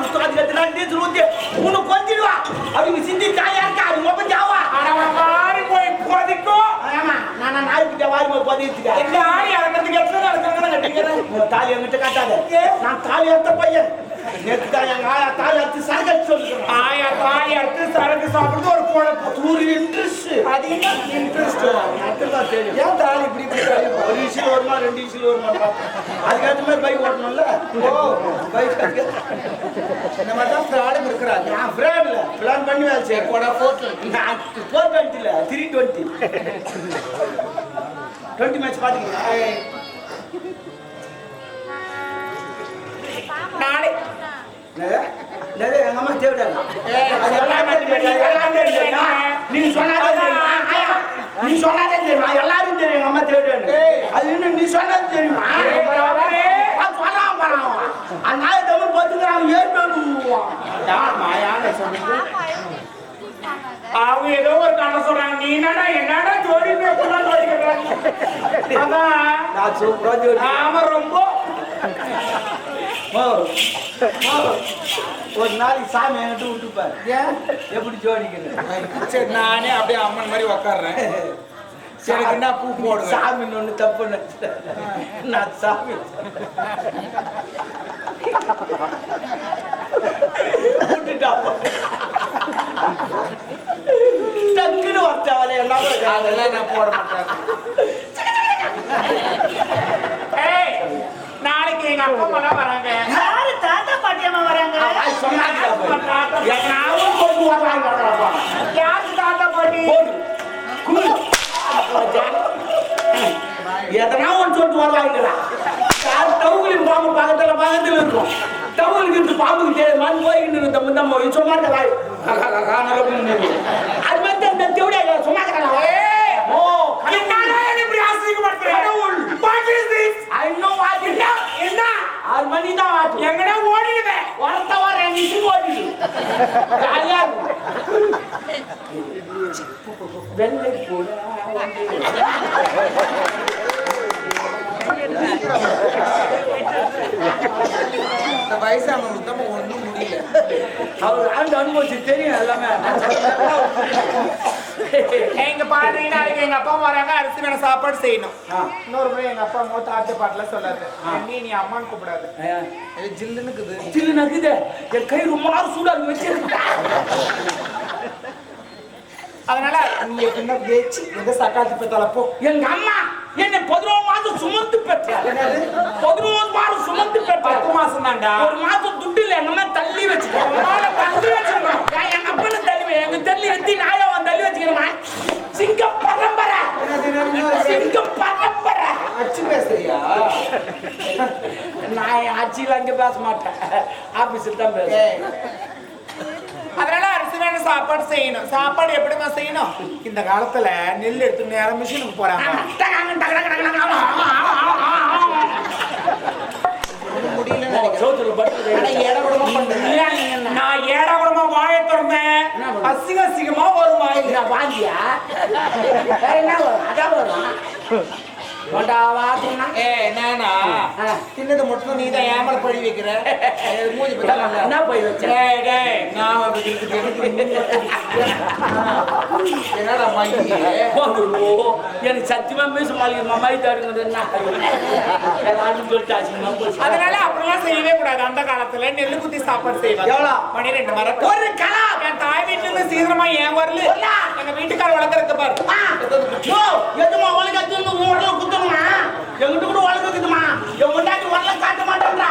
நான் உஸ்தாது கத்துனா டீச்சர் ஊத்தி உன்னை கொஞ்சிடுவா அப்படி சிந்தி தாயா இருக்கா அது மொப்பம் ஜாவா அவன் மாறி போய் கொதிக்கும் ஆமா நான் நான் நாய்க்கிட்ட வாரி போய் பதிச்சுக்க இந்த ஆணி இறக்கிறதுக்கு எத்தனை நாள் கங்கணம் கட்டிக்கிறேன் தாலி என்கிட்ட காட்டாத நான் தாலி எடுத்த பையன் நேற்று தான் எங்க ஆயா தாலி எடுத்து சரக சொல்லிக்கிறேன் ஆயா தாலி அறுத்து சரக்கு சாப்பிடுறது ஒரு குழப்பம். ஒரு இன்ட்ரெஸ்ட் அது என்ன இன்ட்ரெஸ்ட் தெரியும் ஏன் தாலி இப்படி? ஒரு இசில் வருமா ரெண்டு இசில் வருமா? அதுக்கேற்ற மாதிரி பைக் ஓட்டணும்ல? ஓ பைக் இந்த மாதிரி தான் ஃப்ராடும் இருக்கிறாங்க. நான் ஃப்ராட்ல பிளான் பண்ணி வேலை போடா போட்டு நான் ஃபோர் டுவெண்ட்டில த்ரீ டுவெண்ட்டி டுவெண்ட்டி மேட்ச் பார்த்துக்கிறேன் நாளை. எங்க அம்மா தெரியும். நீ சொன்னாதே தெரியும். ஆயா, நீ சொன்னாதே தெரியுமா? எல்லாரும் தெரியும் எங்க அம்மா தேவையில்லை அது இன்னும் நீ சொன்னது தெரியுமா? சொல்லாம போறான் அந்த நாய் தமிழ் பார்த்துக்கிறான் ஏற்படுவான் யார் மாயான அவங்க ஏதோ ஒரு கண்ண சொல்றாங்க. நீ என்னடா என்னடா ஜோடி பேப்பர்லாம் ஜோடி. நாம ரொம்ப. ஒரு நாளைக்கு சாமி என்கிட்ட விட்டுப்பாரு எப்படி ஜோடிக்கிறேன் சரி நானே அப்படியே அம்மன் மாதிரி உக்காடுறேன் சரி என்ன பூ போடு சாமி ஒன்று தப்பு நான் சாமி டக்குன்னு வச்சாவலே எல்லாம் அதெல்லாம் நான் போட மாட்டேன் நாளைக்கு எங்க அப்பா அம்மா வராங்க. யாரு தாத்தா வராங்க? நானும் கொண்டு வர்றாங்க யாருக்கு தாத்தா பாட்டி? எதனா ஒன்று சொல்லிட்டு வருவாங்களா யார் டவுலின் பாம்பு பக்கத்துல பக்கத்துல இருக்கும். டவுலுக்கு இருந்து பாம்புக்கு தெரியுமான்னு போய்கிட்டு இருந்த முந்தம்ம சும்மா இருக்கா அது மாதிரி தான் இந்த தேவடியா சும்மா இருக்கா ஓ என்னடா என்னை இப்படி அசிங்கப்படுத்துற? What is this? I know what என்ன? என்ன? ஆறு மணி தான் வாட்டு எங்கடா ஓடிடுவேன் வரத்த வர நிச்சு ஓடிடு. ஜாலியா வெள்ளை இந்த ஒண்ணும் முடியல. அவர் அனுபவிச்சு தெரியும் எல்லாமே. எங்க பாத்தீங்கன்னா நாளைக்கு எங்க அப்பா வராங்க அரிசி வேணா சாப்பாடு செய்யணும். இன்னொரு முறை எங்க அப்பா மூத்த ஆட்டு பாட்டுல சொல்லாது. நீ நீ அம்மான்னு கூப்பிடாது. ஜில்லுன்னு இருக்குது நக்குது. என் கை ரொம்ப நாள் சூடா இருக்கு வச்சிருக்கா அதனால நீ என்ன பேச்சு? எங்க சக்காத்து பத்தால போ. எங்க அம்மா என்னை பதினோரு மாதம் சுமந்து பெற்றார் பதினோரு மாதம் சுமந்து பத்து பெற்றார் மாசம் தான்டா. ஒரு மாசம் துட்டு இல்ல எங்க அம்மா தள்ளி வச்சுக்கோங்க தள்ளி வச்சிருக்கோம் எங்க அப்பனை தள்ளி வை- எங்க தள்ளி எத்தி நாயவன் தள்ளி பேச மாட்டேன். ஆபீஸில் தான் பேசுவேன். அதனால அரிசி வேணும் சாப்பாடு செய்யணும். சாப்பாடு எப்படிமா செய்யணும்? இந்த காலத்துல நெல் எடுத்து நேரம் மிஷினுக்கு போறாங்க. நான் ஏடா கூடமா வாய திறந்தேன். அசிங்க அசிங்கமா வரும் வாய் வாங்கியா அதான் வரும். கொண்டா வாத்துனா ஏ நானா ஆ. தின்னது மட்டும் நீ தான் ஏமல பழி வைக்கிற? மூஞ்சி என்ன போய் வச்சேன் டேய் டேய் நான் அப்படி இருக்குது எனக்கு என்னடா சத்தியமா மீச மாளிகை மாதிரி தருங்கிறது என்ன எல்லாரும் சொல்லிட்டாச்சு போச்சு. அதனால அப்படிலாம் செய்யவே கூடாது. அந்த காலத்துல நெல்லு குத்தி சாப்பாடு செய்வாங்க. எவ்வளோ? பன்னிரெண்டு மரம் ஒரு கலா! என் தாய் வீட்டுல இருந்து சீக்கிரமா ஏன் வரல? எங்க வீட்டுக்கார வளர்க்கறதுக்கு பாரு. எதுமா உலக அத்திருந்து உன் உடல எங்கிட்ட கூட உலக இருக்குதுமா? என் முன்னாடி உடல காட்ட மாட்டேன்றா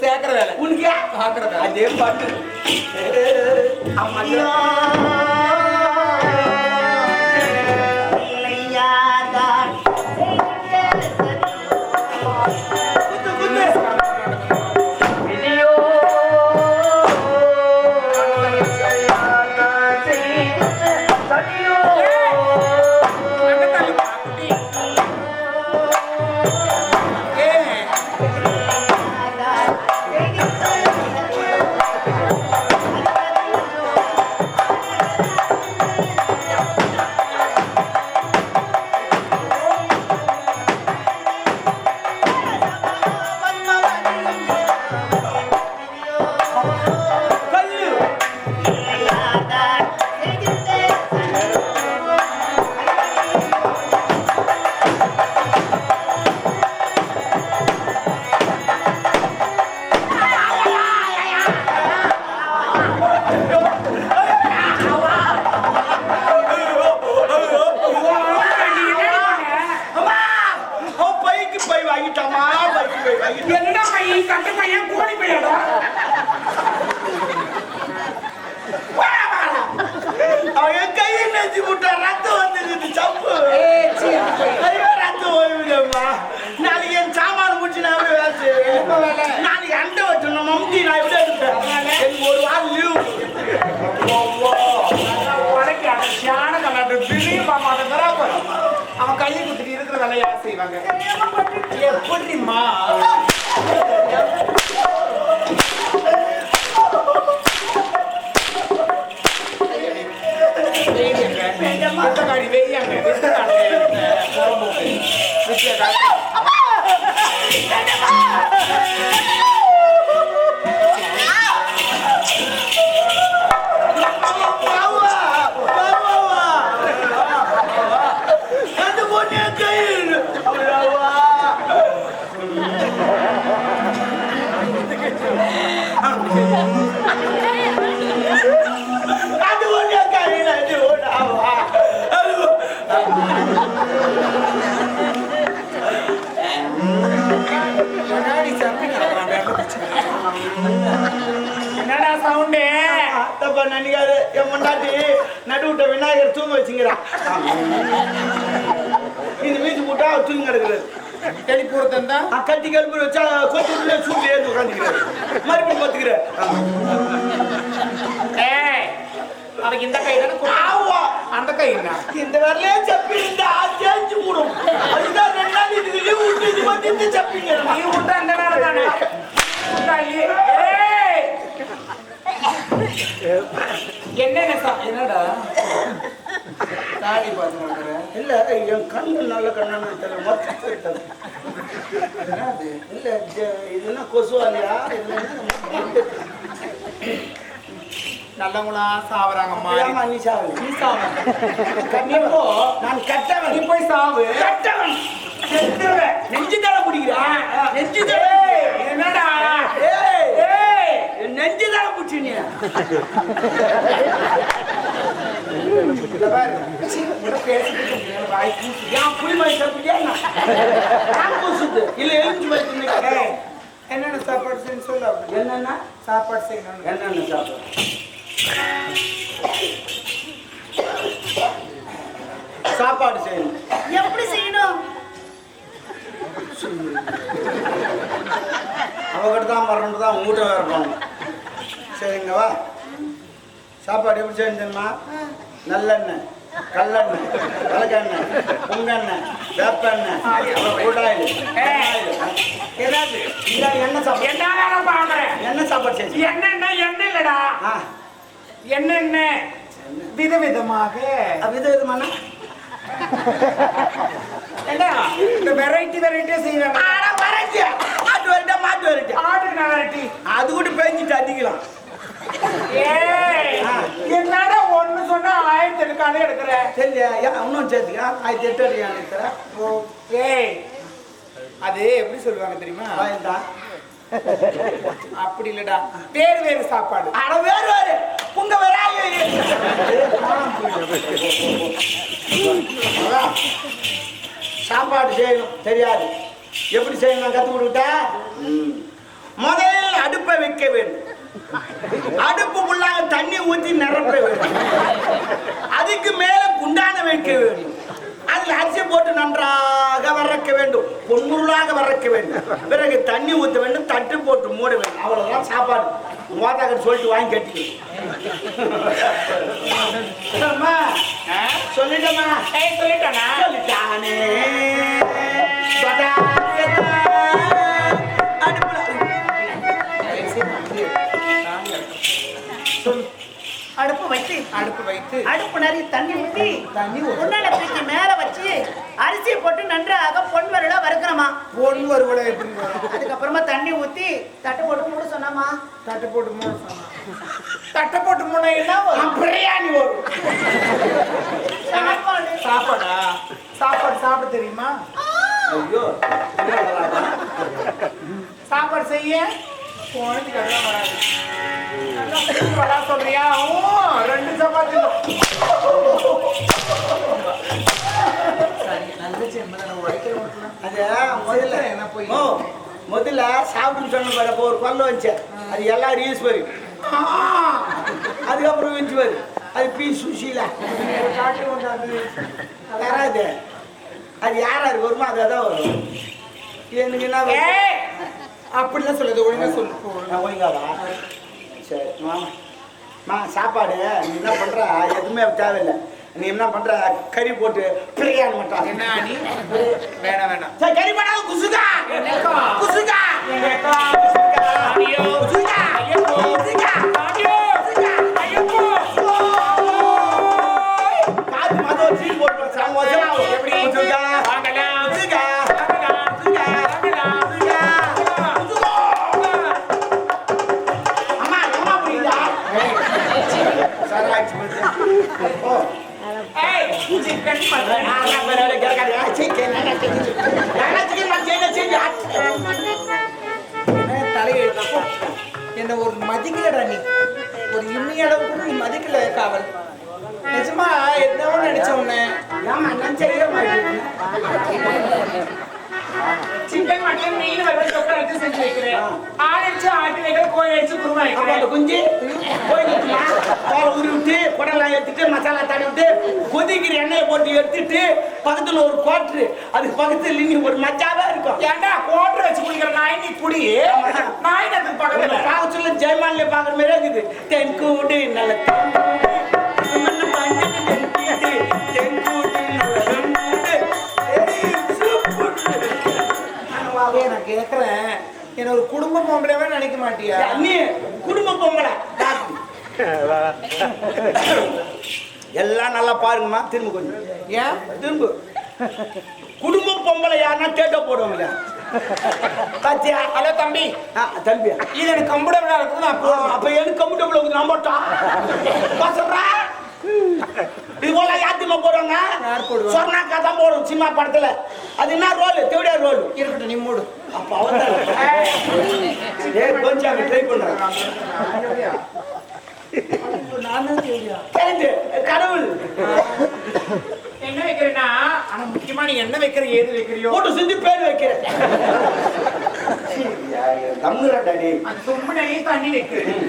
சேர்க்கிற வேலை உனக்கு அதே பாட்டு. அம்மா என்னடா பையன் கட்டு பையன் கோழி பையடா அவன் கையை நெஞ்சு விட்டா ரத்தம் வந்துருக்குது சப்பு. ஐயோ ரத்தம் ஓய்வுதம்மா நாளைக்கு என் சாமான முடிச்சு நான் எப்படி வேலை செய்வேன் நாளைக்கு அண்டை வச்சணும் மம்டி நான் எப்படி எடுப்பேன்? எனக்கு ஒரு வாரம் லீவு உனக்கு அந்த கலாட்டு திடீர் பாப்பா அவன் கையை குத்திட்டு இருக்கிற வேலையா செய்வாங்க? எப்படிமா தப்பா நினைக்காது என் முன்னாடி நடுவிட்ட விநாயகர் தூங்க வச்சுங்கிறான். இந்த வீட்டு போட்டா தூங்கி கிடக்குறது தான் நான் கட்டி கழுப்பு வச்சா கொஞ்சம் உள்ள சூட்டு ஏந்து உட்காந்துக்கிறேன் மறுபடியும் பார்த்துக்கிறேன் இந்த கை தானே ஆவா. அந்த கை என்ன? இந்த வரலையே சப்பி இருந்தா தேஞ்சு கூடும் அதுதான் ரெண்டு நாள் விட்டு இது இந்த சப்பிங்க. நீ விட்டா அந்த நேரம் தானே? விட்டா இல்லையே. என்னென்ன சா என்னடா? தாடி பார்த்து இல்ல என் கண்ணு நல்ல கண்ணு தெரியல. இல்ல இதுன்னா கொசுவாலியா இல்ல நல்லவங்களா சாவறாங்கம்மா. நீ சாவு? நீ சாவு. கண்டிப்போ நான் கட்டவன். நீ போய் சாவு. கட்டவன். நெஞ்சு தலை பிடிக்கிறேன் நெஞ்சு தலை ஏய், என்னடா? ஏய் ஏய் என் நெஞ்சு தலை பிடிச்சி நீ இத பாரு. உன்கிட்ட பேசிட்டு இருக்கேன், வாய் கூசுது. ஏன் புளிமாய் சாப்பிட்டியா நான் கொசுது இல்ல எலுமிச்சு மாதிரி ஏய், என்னென்ன சாப்பாடு செய்யணும் சொல்லு. என்னன்னா? சாப்பாடு செய்யணும் என்னென்ன சாப்பிடு? சாப்பாடு செய்யணும். எப்படி செய்யணும்? அவகிட்ட தான் வரணும் தான் மூட்டை வேற போகணும் சரிங்க வா சாப்பாடு எப்படி செய்யணும் தெரியுமா? நல்லெண்ணெய் கல்லெண்ணெய் கலக்கெண்ணெய் பொங்கெண்ணெய் வேப்பெண்ணெய் கூடாயில் எண்ணெய் சாப்பாடு. என்ன எண்ணெய் சாப்பாடு செய்யணும். என்னென்ன என்ன இல்லடா? என்னென்ன? விதவிதமாக. வித விதமான என்ன? இந்த வெரைட்டி வெரைட்டியா செய்வாங்க ஆனா வரட்டு மாட்டு வரட்டா மாட்டு வரட்டு ஆட்டுக்கு வெரைட்டி அது கூட பேஞ்சிட்டு அடிக்கலாம். என்னடா ஒண்ணு சொன்னா ஆயிரத்தி எடுக்கானே எடுக்கிற? ஏன் இன்னும் சேர்த்துக்கா ஆயிரத்தி எட்டு நிற்கிறேன் ஓ, ஏய் அது எப்படி சொல்லுவாங்க தெரியுமா? தான் அப்படி இல்லடா. வேறு வேறு சாப்பாடு. அட வேறு வேறு. உங்க வேற சாப்பாடு செய்யணும். தெரியாது. எப்படி செய்யணும் கத்து கொடுத்தா முதலில் அடுப்பை வைக்க வேண்டும். அடுப்பு உள்ளாக தண்ணி ஊற்றி நிரப்ப வேண்டும். அதுக்கு மேல குண்டான வைக்க வேண்டும். அதில் அரிசி போட்டு நன்றாக வறக்க வேண்டும். பொன்னுருளாக வறக்க வேண்டும். பிறகு தண்ணி ஊற்ற வேண்டும் தட்டு போட்டு மூட வேண்டும். அவ்வளவுதான் சாப்பாடு. மோதாக்கர் சொல்லிட்டு வாங்கி கட்டிக்கணும் ஆ? சொல்லிட்டமா? ஏய் சொல்லிட்டானா? அடுப்பு வச்சு அடுப்பு வைத்து. அடுப்பு நிறைய தண்ணி ஊத்தி. தண்ணி ஊத்து. முன்னால தூக்கி மேல வச்சு அரிசியை போட்டு நன்றாக பொன் வரலா வறுக்கணுமா? பொன் வருவலை? அதுக்கப்புறமா தண்ணி ஊத்தி தட்டு போட்டு மூட சொன்னாமா? தட்டை போட்டு மூணு தட்டை போட்டு வரும்? பிரியாணி வரும் சாப்பாடு. சாப்பாடா? சாப்பாடு சாப்பிட தெரியுமா? ஐயோ சாப்பாடு செய்ய? அதெல்லாம் வராது. சொல்றியா? ரெண்டு சப்பாத்தி. அது முதல்ல என்ன போய் ஓ முதல்ல சாப்பிட்டு சொன்ன பாரு அப்போ ஒரு கொல்ல வந்துச்சு. அது எல்லாரும் யூஸ் பாரு. அதுக்கப்புறம் வந்துச்சு பாரு. அது பி சுஷீலா. வராது. அது யார் யார் வருமோ? அது அதான் வரும். எனக்கு என்ன அப்படிலாம் சொல்லாது ஒழுங்கா சொல்லு. நான் ஒழுங்காவா? சரி மா சாப்பாடு நீ என்ன பண்ற? எதுவுமே தேவையில்லை. நீ என்ன பண்ற? கறி போட்டு பிரியாணி மட்டும். என்ன நீ? வேணாம் வேணாம். சரி, கறி பண்ணாத குசுகா? குசுகா? குசுகா. குசுகா. சிக்கன் மட்டன் மீன் வறுவல் தொக்கை எடுத்து செஞ்சு வைக்கிறேன் ஆள் அடிச்சு ஆட்டு வைக்கிற கோழி அடிச்சு குருமா வைக்கிறேன் மசாலா தடவி விட்டு கொதிக்கிற எண்ணெயை போட்டு எடுத்துட்டு பக்கத்துல ஒரு கோட்ரு அதுக்கு பக்கத்துல நீ ஒரு மச்சாவா இருக்கும் ஏன்டா கோட்டை வச்சு குடிக்கிற நாய் நீ குடி நாய் பக்கத்துல பார்க்க சொல்ல ஜெயமாலில பாக்குற மாதிரி இருக்குது தென் கூடு நல்ல கேக்குறேன். என்ன ஒரு குடும்ப பொம்பளையாவே நினைக்க மாட்டியா? நீ குடும்ப பொம்பளை. எல்லாம் நல்லா பாருங்கம்மா திரும்ப கொஞ்சம். ஏன்? திரும்ப. குடும்ப பொம்பளை யாருன்னா கேட்ட போடுவாங்க பாத்தியா? ஹலோ தம்பி. ஆ, தம்பியா? இது எனக்கு கம்ஃபர்டபுளா நான் ஆ, போடுவேன் அப்ப எனக்கு கம்ஃபர்டபுள் இருக்குது நம்பட்டா பசங்களா இது போல யாத்திமா போடுவாங்க? சொர்ணாக்கா தான் போடும் சினிமா படத்துல. அது என்ன ரோல்? தேவடியா ரோல்? இருக்கட்டும் நீ மூடு. அப்ப அவன் ஏய் கொஞ்சம் அங்க ட்ரை கடவுள். என்ன வைக்கிறேன்னா ஆனா முக்கியமா நீ என்ன வைக்கிற ஏது வைக்கிறியோ? போட்டு செஞ்சு பேர் வைக்கிறேன்.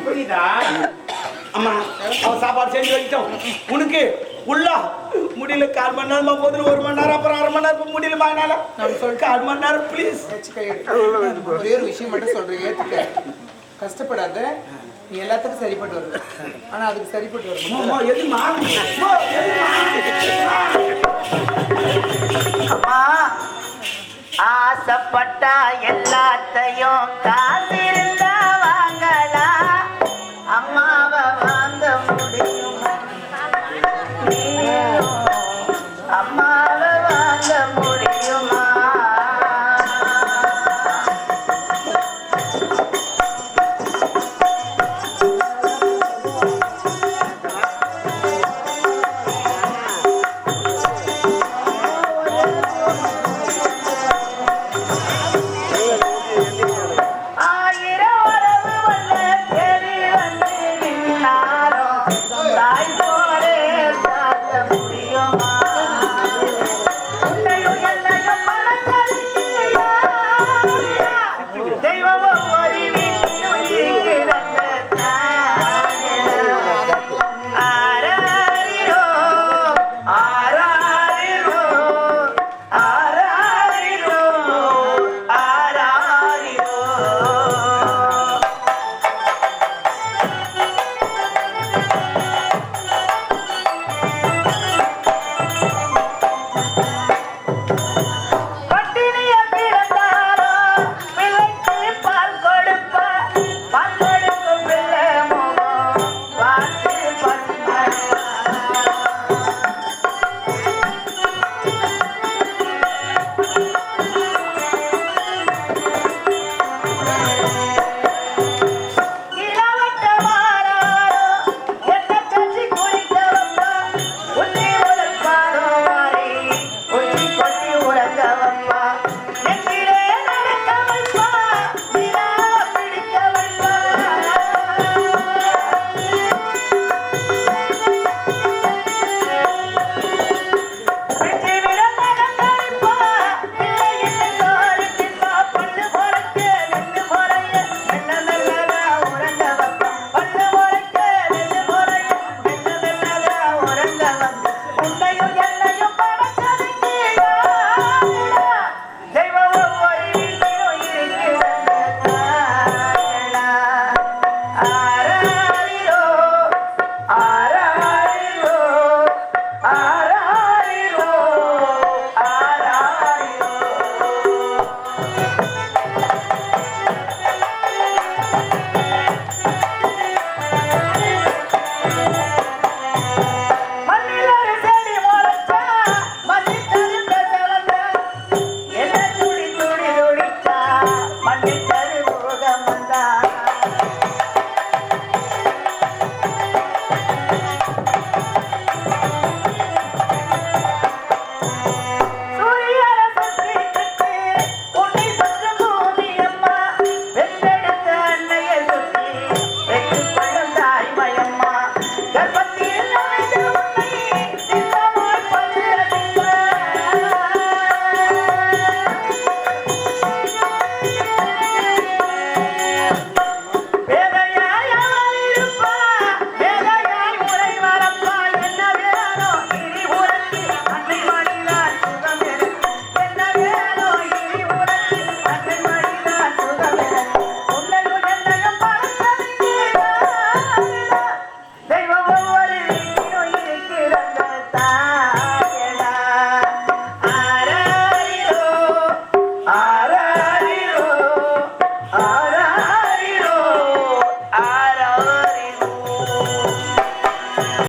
புரியுதா? அம்மா அவன் சாப்பாடு செஞ்சு வைக்கிட்டோம். உனக்கு உள்ள முடியல கால் மணி நேரமா போதும் ஒரு மணி நேரம் அப்புறம் அரை மணி நேரம் முடியல மாயினால கால் மணி நேரம் ப்ளீஸ் ஒரே ஒரு விஷயம் மட்டும் சொல்றேன் ஏத்துக்க. கஷ்டப்படாத. நீ எல்லாத்துக்கும் சரிப்பட்டு வருவ ஆனா அதுக்கு சரிப்பட்டு வரணும் அம்மா எதுமா அம்மா, ஆசைப்பட்டா எல்லாத்தையும் காசு